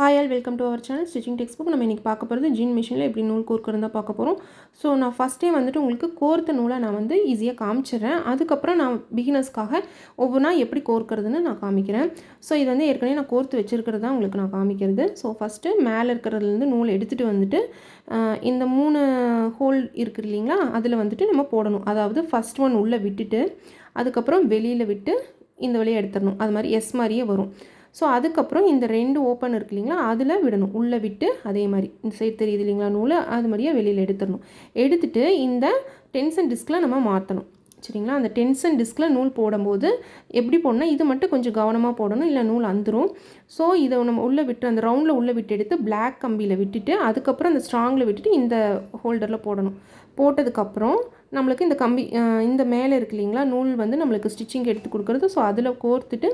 Hi all welcome to our channel stitching text book நம்ம இன்றைக்கி பார்க்க போகிறது ஜீன் மிஷினில் எப்படி நூல் கோர்க்கிறது தான் பார்க்க போகிறோம் ஸோ நான் ஃபஸ்ட்டே வந்துட்டு உங்களுக்கு கோர்த்த நூலை நான் வந்து ஈஸியாக காமிச்சிடுறேன். அதுக்கப்புறம் நான் பிகினர்ஸ்க்காக ஒவ்வொன்றா எப்படி கோர்க்கிறதுன்னு நான் காமிக்கிறேன். ஸோ இது வந்து ஏற்கனவே நான் கோர்த்து வச்சுருக்கிறது தான் உங்களுக்கு நான் காமிக்கிறது. ஸோ ஃபஸ்ட்டு மேலே இருக்கிறதுலேருந்து நூல் எடுத்துகிட்டு வந்துட்டு இந்த மூணு ஹோல் இருக்குது இல்லைங்களா அதில் வந்துட்டு நம்ம போடணும். அதாவது ஃபஸ்ட் ஒன் உள்ளே விட்டுட்டு அதுக்கப்புறம் வெளியில் விட்டு இந்த வழியை எடுத்துடணும். அது மாதிரி எஸ் மாதிரியே வரும். ஸோ அதுக்கப்புறம் இந்த ரெண்டு ஓப்பன் இருக்கு இல்லைங்களா அதில் விடணும். உள்ளே விட்டு அதே மாதிரி. இந்த சைடு தெரியுது இல்லைங்களா நூலை? அது மாதிரியே வெளியில் எடுத்துடணும். எடுத்துட்டு இந்த டென்ஷன் டிஸ்கில் நம்ம மாற்றணும் சரிங்களா? அந்த டென்ஷன் டிஸ்கில் நூல் போடும்போது எப்படி போடணும்? இது மட்டும் கொஞ்சம் கவனமாக போடணும். இல்லை நூல் அந்துரும். ஸோ இதை நம்ம உள்ளே விட்டு அந்த ரவுண்டில் உள்ளே விட்டு எடுத்து பிளாக் கம்பியில் விட்டுட்டு அதுக்கப்புறம் அந்த ஸ்ட்ராங்கில் விட்டுட்டு இந்த ஹோல்டரில் போடணும். போட்டதுக்கப்புறம் நம்மளுக்கு இந்த கம்பி இந்த மேலே இருக்கு இல்லைங்களா நூல் வந்து நம்மளுக்கு ஸ்டிச்சிங் எடுத்து கொடுக்குறது. ஸோ அதில் கோர்த்துட்டு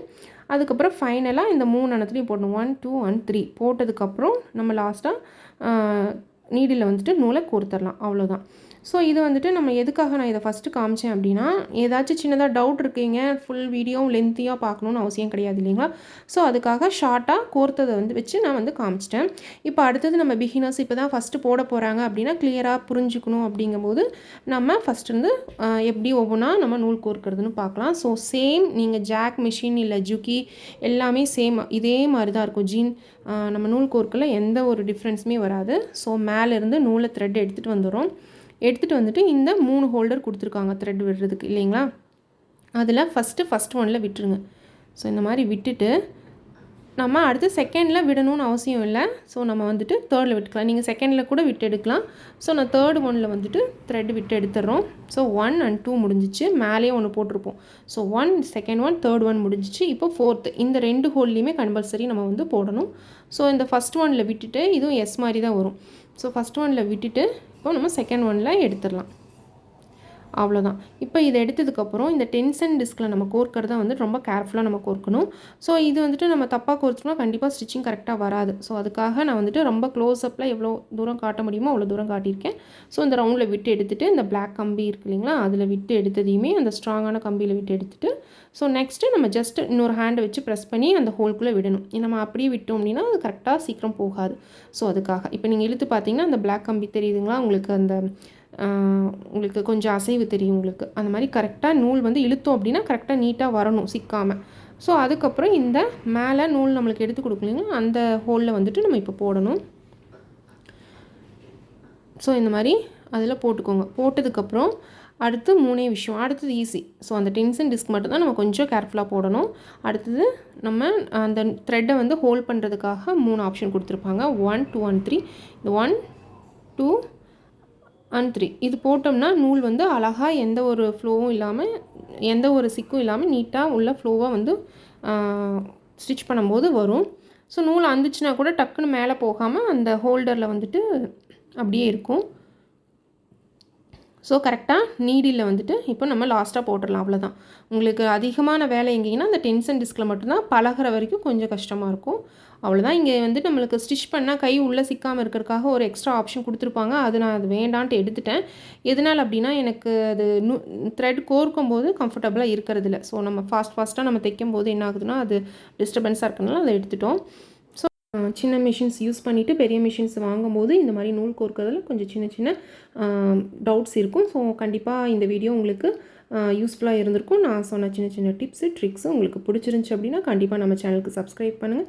அதுக்கப்புறம் ஃபைனலாக இந்த மூணு அணத்துலையும் போடணும். ஒன் டூ ஒன் த்ரீ போட்டதுக்கப்புறம் நம்ம லாஸ்ட்டாக நீடில் வந்துட்டு நூலை கோர்த்துடலாம். அவ்வளோதான் ஸோ இது வந்துட்டு நம்ம எதுக்காக நான் இதை ஃபஸ்ட்டு காமிச்சேன் அப்படின்னா ஏதாச்சும் சின்னதாக டவுட் இருக்கீங்க ஃபுல் வீடியோவும் லென்த்தியாக பார்க்கணுன்னு அவசியம் கிடையாது இல்லைங்களா? ஸோ அதுக்காக ஷார்ட்டாக கோர்த்ததை வந்து வச்சு நான் வந்து காமிச்சிட்டேன். இப்போ அடுத்தது நம்ம பிகினர்ஸ் இப்போ தான் ஃபஸ்ட்டு போட போகிறாங்க அப்படின்னா கிளியராக புரிஞ்சுக்கணும் அப்படிங்கும்போது நம்ம ஃபஸ்ட்டு வந்து எப்படி ஒவ்வொன்றா நம்ம நூல் கோர்க்கிறதுன்னு பார்க்கலாம். ஸோ சேம் நீங்கள் ஜாக் மிஷின் இல்லை ஜுக்கி எல்லாமே சேம் இதே மாதிரி தான் இருக்கும் ஜீன் நம்ம நூல் கோர்க்கில் எந்த ஒரு டிஃப்ரென்ஸுமே வராது. ஸோ மேலேருந்து நூலை த்ரெட் எடுத்துகிட்டு வந்துடும் எடுத்துகிட்டு வந்துட்டு இந்த மூணு ஹோல்டர் கொடுத்துருக்காங்க த்ரெட் விடுறதுக்கு இல்லைங்களா? அதில் ஃபஸ்ட்டு ஃபஸ்ட் ஒனில் விட்டுருங்க. ஸோ இந்த மாதிரி விட்டுட்டு நம்ம அடுத்து செகண்டில் விடணும்னு அவசியம் இல்லை. ஸோ நம்ம வந்துட்டு தேர்டில் விட்டுக்கலாம். நீங்கள் செகண்டில் கூட விட்டு எடுக்கலாம். ஸோ நான் தேர்டு ஒனில் வந்துட்டு த்ரெட் விட்டு எடுத்துடுறோம். ஸோ ஒன் அண்ட் டூ முடிஞ்சிச்சு. மேலேயே ஒன்று போட்டிருப்போம். So one second one third one முடிஞ்சிச்சு. இப்போ ஃபோர்த்து இந்த ரெண்டு ஹோல்லையுமே கம்பல்சரி நம்ம வந்து போடணும். ஸோ இந்த ஃபஸ்ட் ஒனில் விட்டுட்டு இதுவும் எஸ் மாதிரி தான் வரும். ஸோ ஃபஸ்ட் ஒனில் விட்டுட்டு இப்போ நம்ம செகண்ட் ஒனில் எடுத்துடலாம். அவ்வளோதான் இப்போ இதை எடுத்ததுக்கப்புறம் இந்த டென்ஷன் டிஸ்கில் நம்ம கோர்க்கறத வந்து ரொம்ப கேர்ஃபுல்லாக நம்ம கோர்க்கணும். ஸோ இது வந்துட்டு நம்ம தப்பாக கோர்த்தோம்னா கண்டிப்பாக ஸ்டிச்சிங் கரெக்டாக வராது. ஸோ அதுக்காக நான் வந்துட்டு ரொம்ப க்ளோஸ்அப்பில் எவ்வளோ தூரம் காட்ட முடியுமோ அவ்வளோ தூரம் காட்டியிருக்கேன். ஸோ இந்த ரவுண்டில் விட்டு எடுத்துகிட்டு இந்த பிளாக் கம்பி இருக்கு இல்லைங்களா அதில் விட்டு எடுத்ததையுமே அந்த ஸ்ட்ராங்கான கம்பியில் விட்டு எடுத்துட்டு ஸோ நெக்ஸ்ட்டு நம்ம ஜஸ்ட் இன்னொரு ஹேண்டை வச்சு ப்ரெஸ் பண்ணி அந்த ஹோல்குள்ளே விடணும். நம்ம அப்படியே விட்டோம் அப்படின்னா அது கரெக்டாக சீக்கிரம் போகாது. ஸோ அதுக்காக. இப்போ நீங்கள் இழுத்து பார்த்தீங்கன்னா அந்த பிளாக் கம்பி தெரியுதுங்களா உங்களுக்கு அந்த உங்களுக்கு கொஞ்சம் அசைவு தெரியும் உங்களுக்கு. அந்த மாதிரி கரெக்டாக நூல் வந்து இழுத்தோம் அப்படின்னா கரெக்டாக நீட்டாக வரணும் சிக்காமல் ஸோ அதுக்கப்புறம் இந்த மேலே நூல் நம்மளுக்கு எடுத்து கொடுக்கலீங்க அந்த ஹோலில் வந்துட்டு நம்ம இப்போ போடணும். ஸோ இந்த மாதிரி அதில் போட்டுக்கோங்க. போட்டதுக்கப்புறம் அடுத்து மூணே விஷயம். அடுத்தது ஈஸி ஸோ அந்த டென்ஷன் டிஸ்க் மட்டும் தான் நம்ம கொஞ்சம் கேர்ஃபுல்லாக போடணும். அடுத்தது நம்ம அந்த த்ரெட்டை வந்து ஹோல்ட் பண்ணுறதுக்காக மூணு ஆப்ஷன் கொடுத்துருப்பாங்க. ஒன் டூ ஒன் த்ரீ இந்த ஒன் டூ அண்ட் த்ரீ இது போட்டோம்னா நூல் வந்து அழகாக எந்த ஒரு ஃப்ளோவும் இல்லாமல் எந்த ஒரு சிக்கும் இல்லாமல் நீட்டாக உள்ள ஃப்ளோவாக வந்து ஸ்டிச் பண்ணும்போது வரும். ஸோ நூல் அந்துச்சுன்னா கூட டக்குன்னு மேலே போகாமல் அந்த ஹோல்டரில் வந்துட்டு அப்படியே இருக்கும். ஸோ கரெக்டாக நீடியில் வந்துட்டு இப்போ நம்ம லாஸ்ட்டாக போட்டுடலாம் அவ்வளோதான் உங்களுக்கு அதிகமான வேலை எங்கேங்கன்னா அந்த டென்ஷன் டிஸ்கில் மட்டும்தான் பழகுற வரைக்கும் கொஞ்சம் கஷ்டமாக இருக்கும். அவ்வளோதான் இங்கே வந்து நம்மளுக்கு ஸ்டிச் பண்ணால் கை உள்ளே சிக்காமல் இருக்கிறதுக்காக ஒரு எக்ஸ்ட்ரா ஆப்ஷன் கொடுத்துருப்பாங்க. அது நான் அது வேண்டான்ட்டு எடுத்துட்டேன். எதனால் அப்படின்னா எனக்கு அது நு த்ரெட் கோர்க்கும் போது கம்ஃபர்டபுளாக இருக்கிறது இல்லை ஸோ நம்ம ஃபாஸ்ட் ஃபாஸ்ட்டாக நம்ம தைக்கும் போது என்ன ஆகுதுன்னா அது டிஸ்டர்பன்ஸாக இருக்கனால அதை எடுத்துட்டோம். ஸோ சின்ன மிஷின்ஸ் யூஸ் பண்ணிவிட்டு பெரிய மிஷின்ஸ் வாங்கும்போது இந்த மாதிரி நூல் கோர்க்கறதுல கொஞ்சம் சின்ன சின்ன டவுட்ஸ் இருக்கும். ஸோ கண்டிப்பாக இந்த வீடியோ உங்களுக்கு யூஸ்ஃபுல்லாக இருந்திருக்கும். நான் சொன்ன சின்ன சின்ன டிப்ஸு ட்ரிக்ஸு உங்களுக்கு பிடிச்சிருந்துச்சி அப்படின்னா கண்டிப்பாக நம்ம சேனலுக்கு சப்ஸ்கிரைப் பண்ணுங்கள்